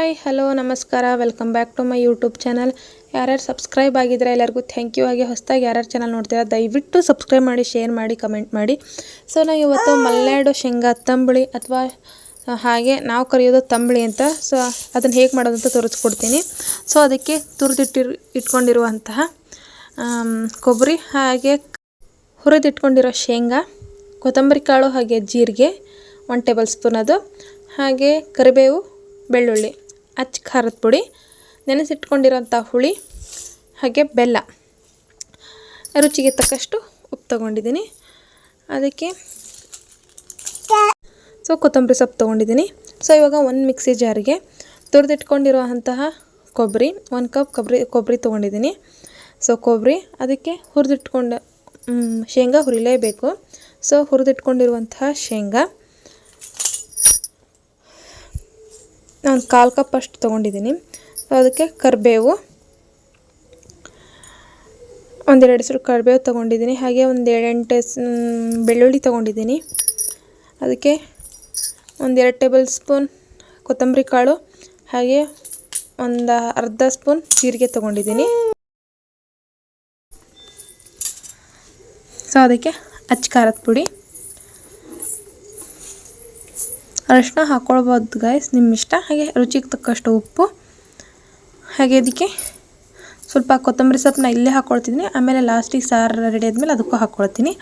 Hi hello ನಮಸ್ಕಾರ. Welcome back to my YouTube channel ಯಾರ್ಯಾರು subscribe ಆಗಿದ್ರೆ ಎಲ್ಲರಿಗೂ ಥ್ಯಾಂಕ್ ಯು ಆಗಿ ಹೊಸದಾಗಿ ಯಾರ್ಯಾರು ಚಾನಲ್ ನೋಡ್ತೀರಾ, ದಯವಿಟ್ಟು ಸಬ್ಸ್ಕ್ರೈಬ್ ಮಾಡಿ ಶೇರ್ ಮಾಡಿ ಕಮೆಂಟ್ ಮಾಡಿ. ಸೊ ನಾವು ಇವತ್ತು ಮಲ್ನಾಡು ಶೇಂಗಾ ತಂಬಳಿ ಅಥವಾ ಹಾಗೆ ನಾವು ಕರೆಯೋದು ತಂಬಳಿ ಅಂತ. ಸೊ ಅದನ್ನು ಹೇಗೆ ಮಾಡೋದು ಅಂತ ತೋರಿಸ್ಕೊಡ್ತೀನಿ. ಸೊ ಅದಕ್ಕೆ ತುರಿದಿಟ್ಟಿರು, ಇಟ್ಕೊಂಡಿರುವಂತಹ ಕೊಬ್ಬರಿ ಹಾಗೆ ಹುರಿದಿಟ್ಕೊಂಡಿರೋ ಶೇಂಗಾ, ಕೊತ್ತಂಬರಿ ಕಾಳು ಹಾಗೆ ಜೀರಿಗೆ ಒನ್ ಟೇಬಲ್ ಸ್ಪೂನ್ ಅದು, ಹಾಗೆ ಕರಿಬೇವು, ಬೆಳ್ಳುಳ್ಳಿ. ಅಚ್ಚ ಖಾರದ ಪುಡಿ, ನೆನೆಸಿಟ್ಕೊಂಡಿರೋಂಥ ಹುಳಿ, ಹಾಗೆ ಬೆಲ್ಲ. ರುಚಿಗೆ ತಕ್ಕಷ್ಟು ಉಪ್ಪು ತೊಗೊಂಡಿದ್ದೀನಿ. ಅದಕ್ಕೆ ಸೊ, ಕೊತ್ತಂಬರಿ ಸೊಪ್ಪು ತೊಗೊಂಡಿದ್ದೀನಿ. ಸೊ, ಇವಾಗ ಒಂದು ಮಿಕ್ಸಿ ಜಾರಿಗೆ ತುರಿದಿಟ್ಕೊಂಡಿರೋಂತಹ ಕೊಬ್ಬರಿ, ಒಂದು ಕಪ್ ಕೊಬ್ಬರಿ ಕೊಬ್ಬರಿ ತೊಗೊಂಡಿದ್ದೀನಿ. ಸೊ, ಕೊಬ್ಬರಿ, ಅದಕ್ಕೆ ಹುರಿದಿಟ್ಕೊಂಡು ಶೇಂಗಾ ಹುರಿಲೇಬೇಕು. ಸೊ, ಹುರಿದಿಟ್ಕೊಂಡಿರುವಂತಹ ಶೇಂಗಾ. ನಾನು ಕಾಲು ಕಪ್ ಅಷ್ಟು ತೊಗೊಂಡಿದ್ದೀನಿ. ಸೊ ಅದಕ್ಕೆ ಕರಿಬೇವು. ಒಂದೆರಡು ಹೆಸರು ಕರಿಬೇವು ತೊಗೊಂಡಿದ್ದೀನಿ. ಹಾಗೆ ಒಂದು ಏಳೆಂಟು ಬೆಳ್ಳುಳ್ಳಿ ತೊಗೊಂಡಿದ್ದೀನಿ. ಅದಕ್ಕೆ ಒಂದೆರಡು ಟೇಬಲ್ ಸ್ಪೂನ್ ಕೊತ್ತಂಬರಿ ಕಾಳು. ಹಾಗೆ ಒಂದು ಅರ್ಧ ಸ್ಪೂನ್ ಜೀರಿಗೆ ತೊಗೊಂಡಿದ್ದೀನಿ. ಸೊ ಅದಕ್ಕೆ ಅಚ್ಚ ಖಾರದ ಪುಡಿ. ಅರಿಶಿನ ಹಾಕ್ಕೊಳ್ಬೋದು ಗಾಯ್ಸ್ ನಿಮ್ಮ ಇಷ್ಟ ಹಾಗೆ ರುಚಿಗೆ ತಕ್ಕಷ್ಟು ಉಪ್ಪು. ಹಾಗೆ ಅದಕ್ಕೆ ಸ್ವಲ್ಪ ಕೊತ್ತಂಬರಿ ಸೊಪ್ಪನ್ನ ಇಲ್ಲೇ ಹಾಕ್ಕೊಳ್ತಿದ್ದೀನಿ ಆಮೇಲೆ ಲಾಸ್ಟಿಗೆ ಸಾರು ರೆಡಿ ಆದಮೇಲೆ ಅದಕ್ಕೂ ಹಾಕ್ಕೊಳ್ತೀನಿ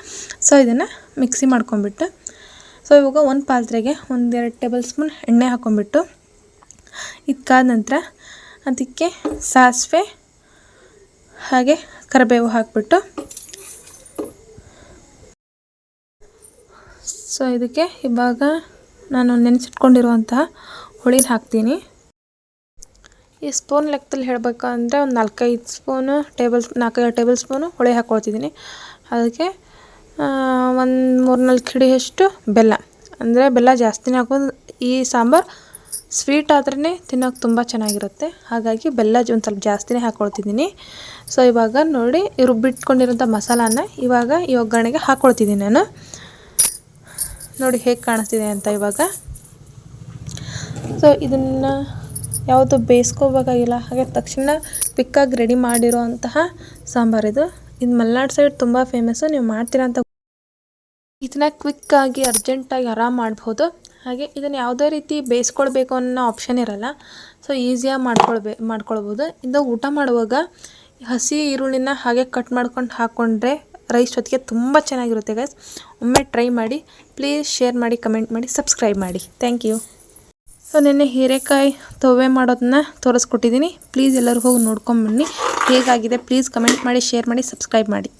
ಸೊ ಇದನ್ನು ಮಿಕ್ಸಿ ಮಾಡ್ಕೊಂಬಿಟ್ಟು ಸೊ ಇವಾಗ ಒಂದು ಪಾತ್ರೆಗೆ ಒಂದೆರಡು ಟೇಬಲ್ ಸ್ಪೂನ್ ಎಣ್ಣೆ ಹಾಕ್ಕೊಂಬಿಟ್ಟು ಇದ್ಕಾದ ನಂತರ ಅದಕ್ಕೆ ಸಾಸಿವೆ, ಹಾಗೆ ಕರಿಬೇವು ಹಾಕ್ಬಿಟ್ಟು ಸೊ ಇದಕ್ಕೆ ಇವಾಗ ನಾನು ನೆನೆಸಿಟ್ಕೊಂಡಿರುವಂತಹ ಹುಳಿನ ಹಾಕ್ತೀನಿ. ಈ ಸ್ಪೂನ್ ಲೆಕ್ಕದಲ್ಲಿ ಹೇಳಬೇಕಂದ್ರೆ ಒಂದು ನಾಲ್ಕೈದು ಸ್ಪೂನು ಟೇಬಲ್ ನಾಲ್ಕೈದು ಟೇಬಲ್ ಸ್ಪೂನು ಹುಳಿ ಹಾಕ್ಕೊಳ್ತಿದ್ದೀನಿ. ಅದಕ್ಕೆ ಒಂದು ಮೂರು ನಾಲ್ಕು ಹಿಡಿಯಷ್ಟು ಬೆಲ್ಲ. ಅಂದರೆ ಬೆಲ್ಲ ಜಾಸ್ತಿನೇ ಹಾಕೋದು ಈ ಸಾಂಬಾರು ಸ್ವೀಟ್ ಆದ್ರೇ ತಿನ್ನೋಕೆ ತುಂಬ ಚೆನ್ನಾಗಿರುತ್ತೆ. ಹಾಗಾಗಿ ಬೆಲ್ಲ ಒಂದು ಸ್ವಲ್ಪ ಜಾಸ್ತಿನೇ ಹಾಕ್ಕೊಳ್ತಿದ್ದೀನಿ. ಸೊ, ಇವಾಗ ನೋಡಿ ರುಬ್ಬಿಟ್ಕೊಂಡಿರೋಂಥ ಮಸಾಲಾನ ಇವಾಗ ಈ ಒಗ್ಗರಣೆಗೆ ಹಾಕ್ಕೊಳ್ತಿದ್ದೀನಿ ನಾನು. ನೋಡಿ ಹೇಗೆ ಕಾಣಿಸ್ತಿದೆ ಅಂತ ಇವಾಗ. ಸೊ ಇದನ್ನು ಯಾವುದು ಬೇಯಿಸ್ಕೋಬೇಕಾಗಿಲ್ಲ ಹಾಗೆ ತಕ್ಷಣ ಪಿಕ್ಕಾಗಿ ರೆಡಿ ಮಾಡಿರೋ ಅಂತಹ ಸಾಂಬಾರಿದು ಇದು. ಮಲೆನಾಡು ಸೈಡ್ ತುಂಬ ಫೇಮಸ್ಸು ನೀವು ಮಾಡ್ತೀರಾ ಅಂತ ಇದನ್ನ ಕ್ವಿಕ್ಕಾಗಿ ಅರ್ಜೆಂಟಾಗಿ ಆರಾಮ್ ಮಾಡ್ಬೋದು. ಹಾಗೆ ಇದನ್ನು ಯಾವುದೇ ರೀತಿ ಬೇಯಿಸ್ಕೊಳ್ಬೇಕು ಅನ್ನೋ ಆಪ್ಷನ್ ಇರಲ್ಲ. ಸೊ ಈಸಿಯಾಗಿ ಮಾಡ್ಕೊಳ್ಬೇ, ಮಾಡ್ಕೊಳ್ಬೋದು. ಇದು ಊಟ ಮಾಡುವಾಗ ಹಸಿ ಈರುಳ್ಳಿನ ಹಾಗೆ ಕಟ್ ಮಾಡ್ಕೊಂಡು ಹಾಕ್ಕೊಂಡ್ರೆ ರೈಸ್ ಜೊತೆಗೆ ತುಂಬ ಚೆನ್ನಾಗಿರುತ್ತೆ ಗೈಸ್ ಒಮ್ಮೆ ಟ್ರೈ ಮಾಡಿ ಪ್ಲೀಸ್ ಶೇರ್ ಮಾಡಿ ಕಮೆಂಟ್ ಮಾಡಿ ಸಬ್ಸ್ಕ್ರೈಬ್ ಮಾಡಿ. ಥ್ಯಾಂಕ್ ಯು ಸೊ ನಿನ್ನೆ ಹೀರೆಕಾಯಿ ತೊವೆ ಮಾಡೋದನ್ನ ತೋರಿಸ್ಕೊಟ್ಟಿದ್ದೀನಿ. ಪ್ಲೀಸ್ ಎಲ್ಲರೂ ಹೋಗಿ ನೋಡ್ಕೊಂಬನ್ನಿ ಹೇಗಾಗಿದೆ? ಪ್ಲೀಸ್ ಕಮೆಂಟ್ ಮಾಡಿ ಶೇರ್ ಮಾಡಿ ಸಬ್ಸ್ಕ್ರೈಬ್ ಮಾಡಿ.